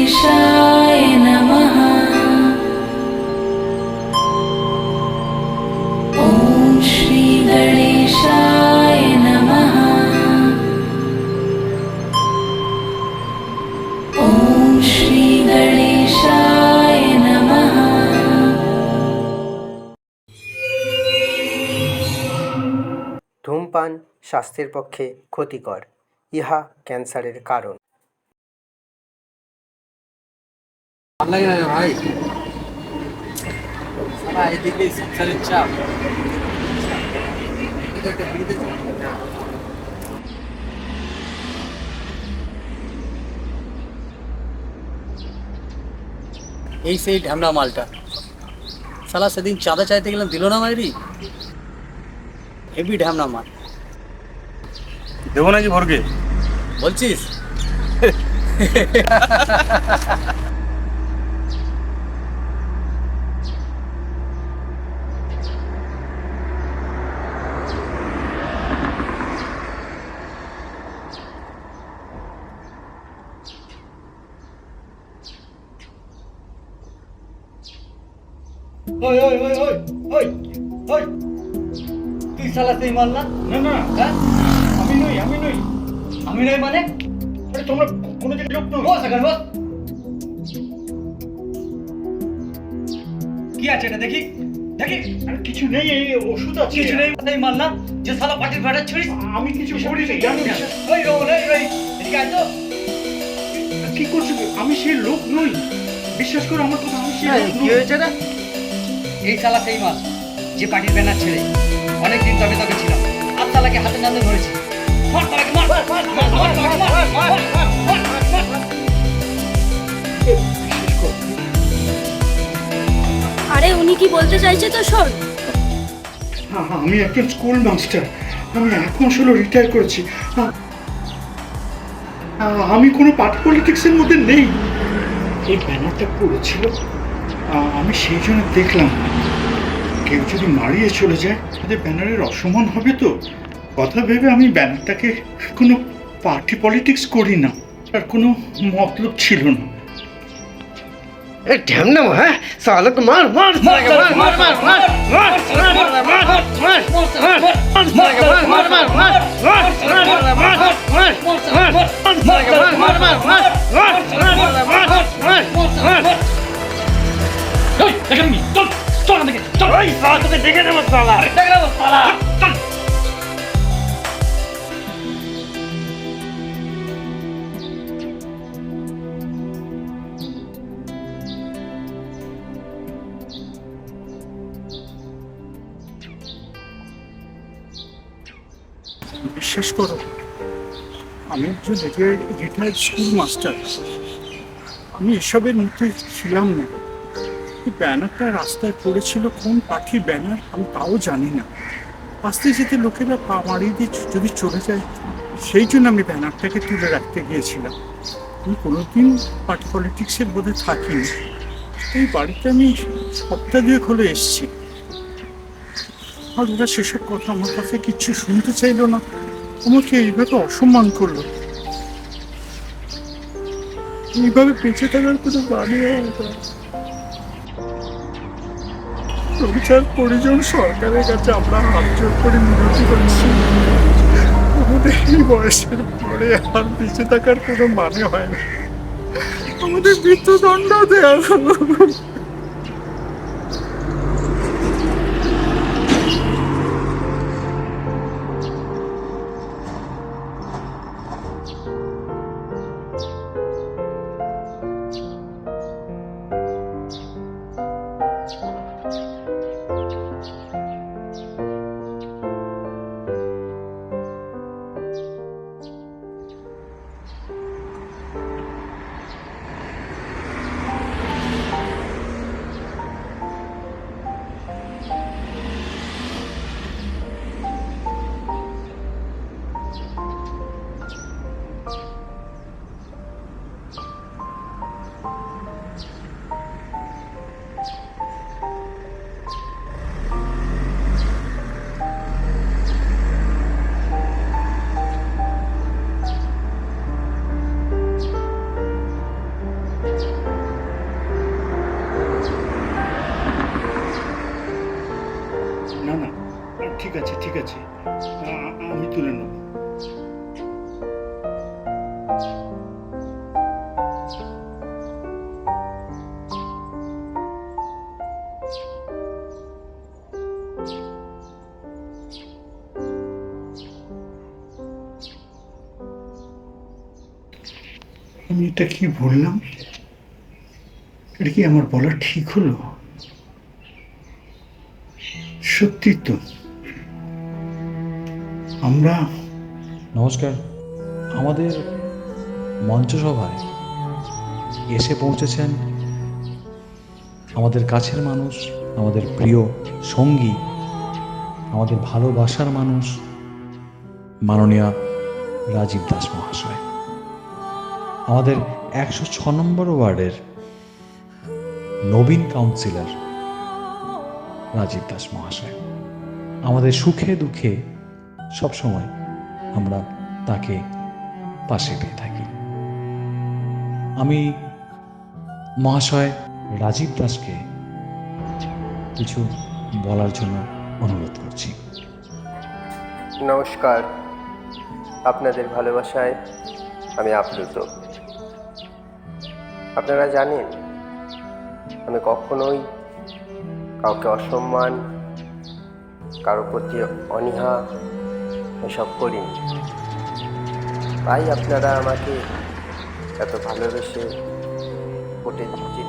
श्रीगणेशाय नमः ॐ श्रीगणेशाय नमः ॐ श्रीगणेशाय नमः ধূমপান স্বাস্থ্যের পক্ষে ক্ষতিকর ইহা ক্যান্সারের কারণ ভালো লাগে না ভাই? সারা এদিকে সংসারের চাপ। একটা বিড়িতে এই সেই ঢ্যামনা মালটা। সালা সেদিন চাঁদা চাইতে গেলাম দিল না মাইরি? হেভি ঢ্যামনা মাল। দেবো নাকি ভরকে? বলছিস? ওই ওই ওই ওই ওই ওই। তুই শালা সেই মাল না? না না। হ্যাঁ? আমি নই আমি নই। আমি নই মানে? আরে তোমরা কোনো জায়গায় লোক নয় বস এখন বস। কি আছে এটা দেখি? দেখি আরে কিছু নেই এই ওষুধ আছে। কিছু নেই সেই মাল না? যে শালা পাটির ব্যাটা ছিড়িস? আমি কিছু করিনি আমি বিশ্বাস- ওই রো ওই ওই। এদিকে আয় তো। কি করছ? আমি সেই লোক নই। বিশ্বাস করো আমার কথা আমি সেই লোক কি হয়েছে রে? এই শালা সেই মাল যে পাটির ব্যানার ছেড়ে অনেকদিন তবে তবে ছিল আর শালাকে হাতে নাতে ধরেছি আরে উনি কি বলতে চাইছে তো শোন হ্যাঁ হ্যাঁ আমি একজন স্কুল মাস্টার আমি এক মাস হলো রিটায়ার করেছি আমি কোনো পার্টি পলিটিক্সের মধ্যে নেই এই ব্যানারটা পড়েছিল আমি সেই জন্য দেখলাম কেউ যদি মারিয়ে চলে যায় তাদের ব্যানারের অসম্মান হবে তো কথা ভেবে আমি ব্যানারটাকে কোনো পার্টি পলিটিক্স করি না আর কোনো মতলব ছিল না ঢ্যামনাম হ্যাঁ সালক মার মার মার দেখে সালা। বিশ্বাস করো আমি একজন রিটায়ার্ড স্কুল মাস্টার আমি এসবের মধ্যে ছিলাম না। ব্যানারটা রাস্তায় পড়েছিল, কোন পাখির ব্যানার আমি তাও জানি না। আসতে যেতে লোকেরা পা মারিয়ে দিয়ে যদি চলে যায়, সেই জন্য আমি ব্যানারটাকে তুলে রাখতে গিয়েছিলাম। আমি কোনোদিন পার্টি পলিটিক্সের বোধে থাকিনি। এই বাড়িতে আমি সপ্তাহ দিয়ে হলে এসেছি। আর ওরা সেসব কথা আমার কাছে কিচ্ছু শুনতে চাইলো না। আমাকে এইভাবে অসম্মান করল। এইভাবে বেঁচে থাকার কোনো মানে প্রচার পরিজন সরকারের কাছে আমরা হাত জোর করে মিনতি করছি। আমাদের এই বয়সের পরে আর বেঁচে থাকার কোনো মানে হয় না। আমাদের মৃত্যুদণ্ড দেওয়া আমি এটা কি বললাম? এটা কি আমার বলা ঠিক হলো? সত্যি তো। আমরা নমস্কার। আমাদের মঞ্চসভায় এসে পৌঁছেছেন আমাদের কাছের মানুষ, আমাদের প্রিয় সঙ্গী, আমাদের ভালোবাসার মানুষ মাননীয় রাজীব দাস মহাশয়। আমাদের একশো ছ নম্বর ওয়ার্ডের নবীন কাউন্সিলর রাজীব দাস মহাশয়। আমাদের সুখে দুঃখে সবসময় আমরা তাকে পাশে পেয়ে থাকি। আমি মহাশয় রাজীব দাসকে কিছু বলার জন্য অনুরোধ করছি। নমস্কার। আপনাদের ভালোবাসায় আমি আপ্লুত। আপনারা জানেন, আমি কখনোই কাউকে অসম্মান, কারোর প্রতি অনীহা এসব করিনি। তাই আপনারা আমাকে এত ভালোবেসে ভোটে জিতে